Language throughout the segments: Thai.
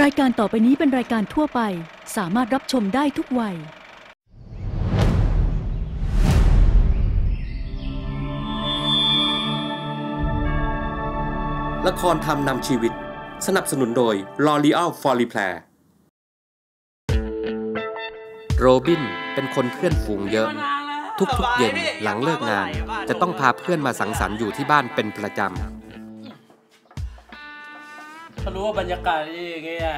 รายการต่อไปนี้เป็นรายการทั่วไป สามารถรับชมได้ทุกวัย ละครทำนำชีวิต สนับสนุนโดย L'Oreal f o r e p l a i r โรบินเป็นคนเพื่อนฝูงเยอะ ทุกๆเย็นหลังเลิกงาน จะต้องพาเพื่อนมาสังสรรค์อยู่ที่บ้านเป็นประจเขารู้ว่าบรรยากาศดีอย่างเงี้ย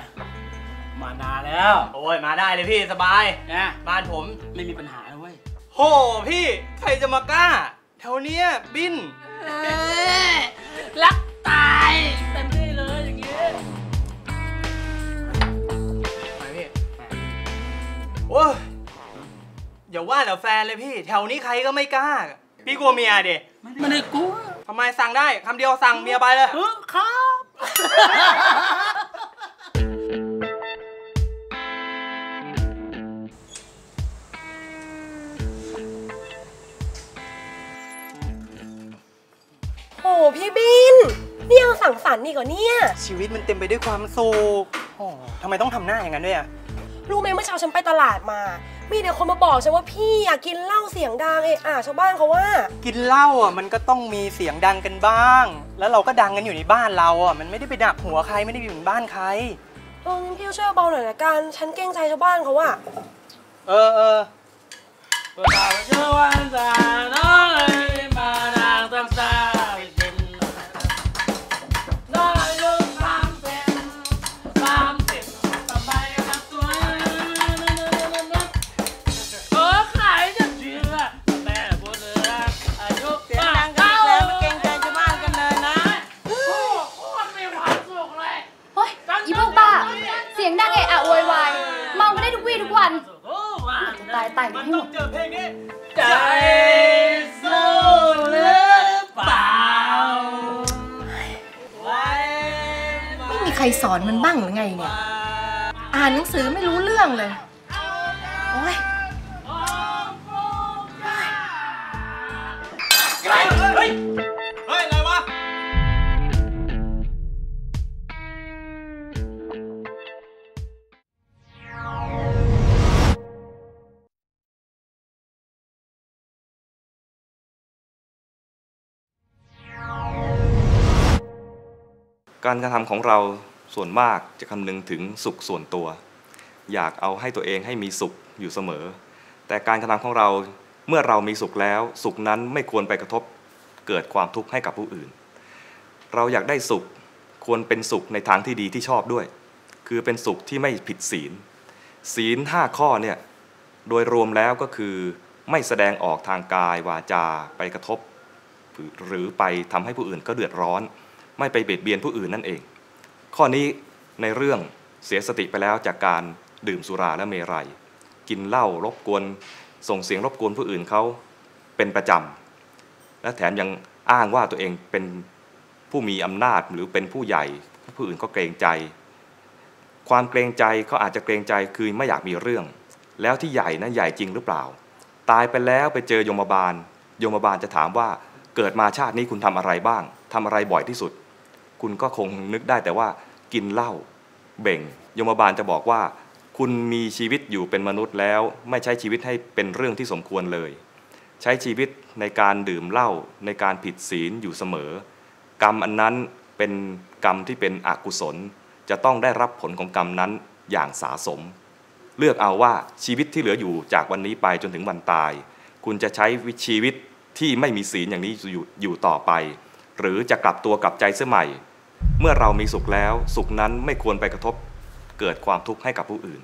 มานานแล้วโอ้ยมาได้เลยพี่สบาย นะบ้านผมไม่มีปัญหาเลยเว้ยโหพี่ใครจะมากล้าแถวเนี้ยบินรักตายเต็มที่เลยอย่างเงี้ยไปพี่โอ้ยอย่าว่าแต่แฟนเลยพี่ แถวนี้ใครก็ไม่กล้า พี่กลัวเมียดิไม่ได้กลัวทำไมสั่งได้คำเดียวสั่งเมียไปเลย เออครับ พี่บิน นี่ยังสั่งสรรค์นี่ก่อนเนี่ย ชีวิตมันเต็มไปด้วยความสุขโอ้ทำไมต้องทำหน้าอย่างนั้นด้วยอะรู้ไหมเมื่อเช้าฉันไปตลาดมา มีแต่คนมาบอกฉันว่าพี่อยากกินเหล้าเสียงดังเอะอะชาวบ้านเขาว่า กินเหล้าอะมันก็ต้องมีเสียงดังกันบ้าง แล้วเราก็ดังกันอยู่ในบ้านเราอะมันไม่ได้ไปดักหัวใครไม่ได้ไปอยู่ในบ้านใคร เอองั้นพี่ช่วยเบาหน่อยละกันฉันเกรงใจชาวบ้านเขาว่าเออเออ เวลาเชื่อวันสาน้อง ตายตายให้องเจอเพลงนี้ใจสู้หรือเปล่าไว้ไม่มีใครสอนมันบ้างหรือไงเนี่ย อ่านหนังสือไม่รู้เรื่องเลย โอ้ย การกระทำของเราส่วนมากจะคำนึงถึงสุขส่วนตัว อยากเอาให้ตัวเองให้มีสุขอยู่เสมอ แต่การกระทำของเราเมื่อเรามีสุขแล้ว สุขนั้นไม่ควรไปกระทบเกิดความทุกข์ให้กับผู้อื่น เราอยากได้สุขควรเป็นสุขในทางที่ดีที่ชอบด้วย คือเป็นสุขที่ไม่ผิดศีล ศีลห้าข้อเนี่ยโดยรวมแล้วก็คือไม่แสดงออกทางกายวาจาไปกระทบ หรือไปทำให้ผู้อื่นก็เดือดร้อน ไม่ไปเบียดเบียนผู้อื่นนั่นเอง ข้อนี้ในเรื่องเสียสติไปแล้วจากการดื่มสุราและเมรัย กินเหล้ารบกวน ส่งเสียงรบกวนผู้อื่นเขาเป็นประจำ และแถมยังอ้างว่าตัวเองเป็นผู้มีอำนาจหรือเป็นผู้ใหญ่ ผู้อื่นก็เกรงใจ ความเกรงใจเขาอาจจะเกรงใจคือไม่อยากมีเรื่อง แล้วที่ใหญ่นะใหญ่จริงหรือเปล่า ตายไปแล้วไปเจอยมบาล ยมบาลจะถามว่าเกิดมาชาตินี้คุณทำอะไรบ้างทำอะไรบ่อยที่สุด คุณก็คงนึกได้แต่ว่ากินเหล้าเบ่ง ยมบาลจะบอกว่า คุณมีชีวิตอยู่เป็นมนุษย์แล้ว ไม่ใช้ชีวิตให้เป็นเรื่องที่สมควรเลย ใช้ชีวิตในการดื่มเหล้าในการผิดศีลอยู่เสมอ กรรมอันนั้นเป็นกรรมที่เป็นอกุศล จะต้องได้รับผลของกรรมนั้นอย่างสาสม เลือกเอาว่าชีวิตที่เหลืออยู่จากวันนี้ไปจนถึงวันตาย คุณจะใช้ชีวิตที่ไม่มีศีลอย่างนี้อยู่อยู่ต่อไป หรือจะกลับตัวกลับใจเสียใหม่ เมื่อเรามีสุขแล้ว สุขนั้นไม่ควรไปกระทบเกิดความทุกข์ให้กับผู้อื่น